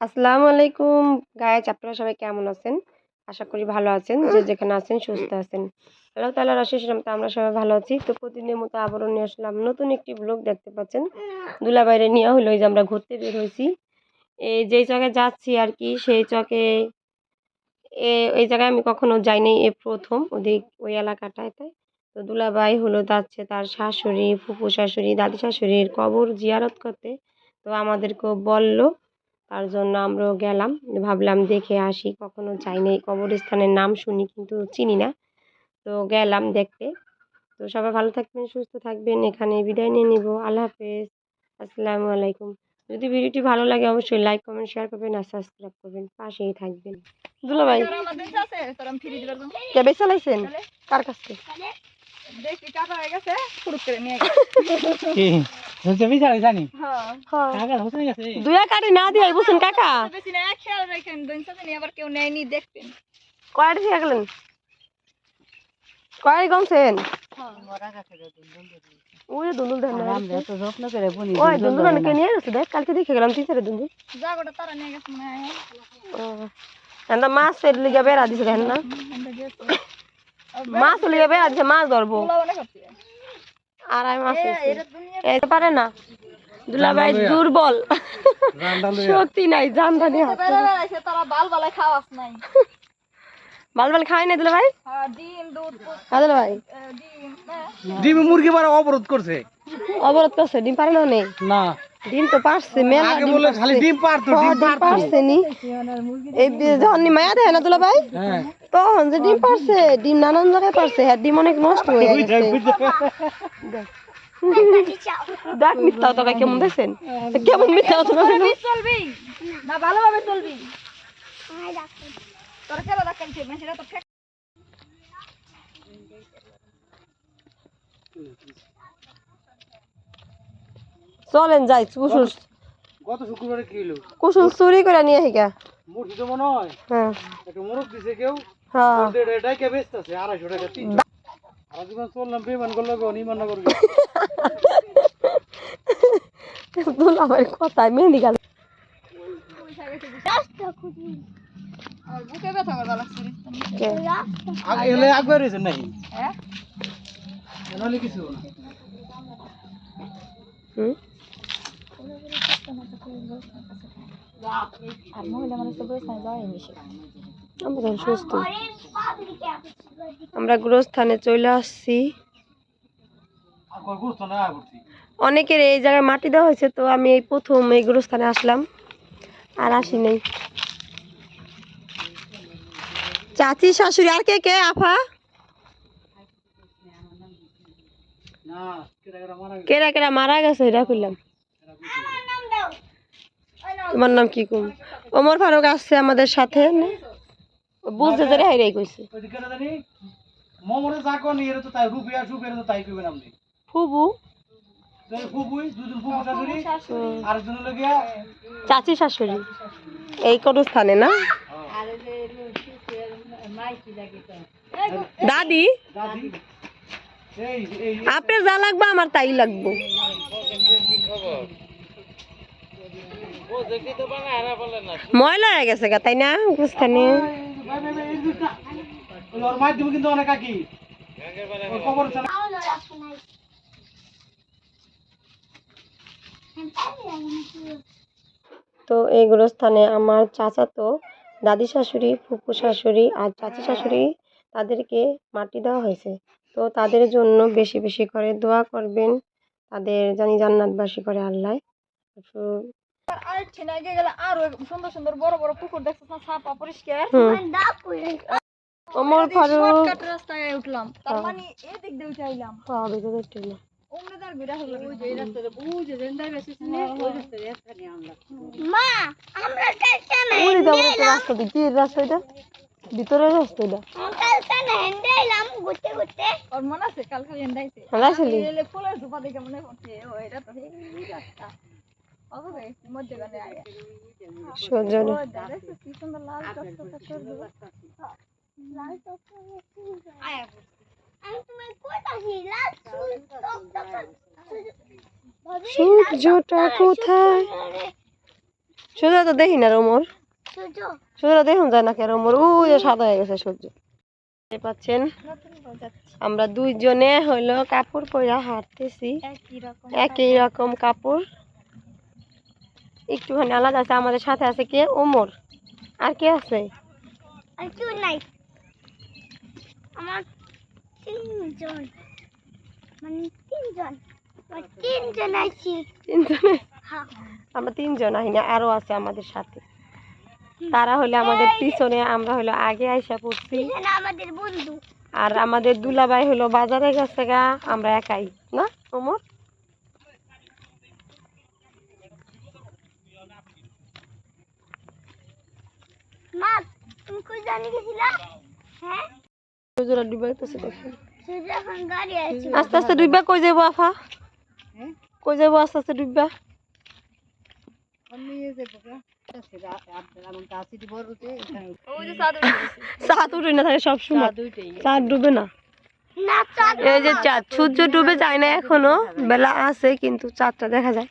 আসসালামু আলাইকুম। গায়ে আপনারা সবাই কেমন আছেন? আশা করি ভালো আছেন। যে যেখানে আছেন, সুস্থ আছেন। আল্লাহ তালার অশেষ রহমতে আমরা সবাই ভালো আছি। তো প্রতিদিনের মতো আবারও নিয়ে আসলাম নতুন একটি ব্লগ দেখতে পাচ্ছেন? দুলা বাইরে নিয়ে হলো, এই যে আমরা ঘুরতে বের হয়েছি। এই যেই চকে যাচ্ছি আর কি, সেই চকে এ ওই জায়গায় আমি কখনো যাইনি, এ প্রথম। ওদিক, ওই এলাকাটাতে তো দুলাভাই হলো যাচ্ছে তার শাশুড়ি ফুপু শাশুড়ি দাদি শাশুড়ির কবর জিয়ারত করতে। তো আমাদেরকেও বলল তার জন্য আমরাও গেলাম। ভাবলাম দেখে আসি কখনো যাইনি এই কবরস্থানের নাম শুনি কিন্তু চিনি না। তো গেলাম দেখতে। তো সবাই ভালো থাকবেন সুস্থ থাকবেন এখানে বিদায় নিয়ে নিব। আল্লাহ হাফেজ। আসসালামু আলাইকুম। যদি ভিডিওটি ভালো লাগে অবশ্যই লাইক কমেন্ট শেয়ার করবেন আর সাবস্ক্রাইব করবেন। পাশেই থাকবেন। দুলা ভাই কে বেশ চালাইছেন কার কাছে দেখি কাটা হয়ে গেছে শুরু করে নিয়ে কি? হচ্ছে বিচার জানি? হ্যাঁ। কাকা হচ্ছে গেছে? দুয়া কাটি না দিয়ে বুঝছেন কাকা। বেশি না খেয়াল রাখেন দইনসা জানি আবার কেউ নেয়নি দেখবেন। কয়টা দিয়ে গেলেন? কয় গমছেন ওই দুন্দুল দেন আমরা তো যত্ন করে বুনি ওই দুন্দুল অনেকে নিয়ে গেছে দেখ কালকে দেখে গেলাম তিন চারে দুন্দুল জাগোটা তারা নিয়ে গেছে মনে হয়। এন্দা মাছ ফের লিগে বেড়া দিছে না। মাছ যাবে আজকে মাছ ধরবো। আড়াই এই পারে না। দুলাভাই দুর্বল। শক্তি নাই জান ধানি হাত বেড়া বেড়াইছে তারা বাল বাল না ভাই ডিম দুধ হ্যাঁ ডিম হ্যাঁ। ডিম মুরগি মারা অবরোধ করছে। অবরোধ করছে ডিম পারে না নেই? না। ডিম তো পারছে মেলা আগে বলে খালি ডিম পারতো ডিম পারছে নি। এই যখন নি মায়া দেয় না দুলাভাই হ্যাঁ। তখন যে ডিম পারছে ডিম নানান জায়গায় পারছে হ্যাঁ ডিম অনেক নষ্ট হয়ে গেছে। দেখ মিথ্যা তো কেমন দেখছেন? কেমন মিথ্যা তো চলবি? না ভালোভাবে চলবি। তোর কেন দেখেন সেটা তো চলেন যাই কুসুল গত শুক্রবারে কি হলো? কুসুল চুরি করে নিয়ে হিগা মুরগি তো মনে হয়? হ্যাঁ। একটা মুরগ দিছে কেউ? হ্যাঁ। এটাই কে বেচতে আছে আড়াইশো টাকা তিন আর জীবন চললাম বেমান করল গো নিমান না করবি মেহেন্দি গেল। আমার বুকে ব্যথা করবা লাগছে আগে এলে আগবার রয়েছে নাই? হ্যাঁ? নাহলে কিছু না। হুম? আর মহিলা মানুষ তো মিশে আমরা সুস্থ। আমরা গুরুস্থানে চলে আসছি। অনেকের এই জায়গায় মাটি দেওয়া হয়েছে, তো আমি এই প্রথম এই গুরুস্থানে আসলাম, আর আসি নাই। চাচি, শাশুড়ি, আর কে কে, আফা? কেরা কেরা মারা গেছে, এটা খুললাম তোমার নাম কি কুম? ওমর ফারুক আসছে আমাদের সাথে না? ও বুঝতে ধরে হাইরাই কইছে মোমরে যা কোন এর তো তাই রুপিয়া সুপের তো তাই কইবেন আপনি ফুবু। চাচি শাশুড়ি। এই কোন স্থানে না? দাদি? দাদি? এই এই আপনার যা লাগবে আমার তাই লাগবে। ময়লা হয়ে গেছে তাই না স্থানে খবর তো এই গুরুস্থানে আমার চাচাতো দাদি শাশুড়ি, ফুপু শাশুড়ি আর চাচি শাশুড়ি তাদেরকে মাটি দেওয়া হয়েছে। তো তাদের জন্য বেশি বেশি করে দোয়া করবেন। তাদের জানি জান্নাতবাসী করে আল্লাহ। তো আর ঠিনা গেলে আরও সুন্দর সুন্দর বড় বড় পুকুর দেখছিস না সাপা পরিষ্কার? হুম। ফারুক শর্টকাট রাস্তায় উঠলাম। তার মানে এদিক দিয়ে উঠে হ্যাঁ মনে আছে আসলি। এলে ফুলের ধোপা দেখে মনে পড়ছে সূর্যটা কোথায়? সূর্য তো দেখি না রোমর সূর্য সূর্য দেখুন যায় না কেন রোমর ওই সাদা হয়ে গেছে সূর্য। পাচ্ছেন? আমরা দুইজনে হইল কাপড় পরা হাঁটতেছি। একই রকম কাপড়। একটুখানি আলাদা আছে আমাদের সাথে আছে কে? ওমর। আর কে আছে? আর কেউ নাই। আমার তিনজন। মানে তিনজন। তিনজন আছি তিনজনে? হ্যাঁ। আমরা তিনজন আহি না আরও আছে আমাদের সাথে। তারা হলে আমাদের পিছনে আমরা হলো আগে আইসা পড়ছি। আমাদের বন্ধু। আর আমাদের দুলাভাই হলো বাজারে গেছে গা আমরা একাই। না ওমর? কই জানি গেছিলা হ্যাঁ? সূর্যটা ডুবে গেছে আস্তে আস্তে ডুববা কই যাব আফা? কই যাব আস্তে আস্তে ডুববা না এই যে চাঁদ সূর্য ডুবে যায় না এখনও বেলা আছে কিন্তু চাঁদটা দেখা যায়।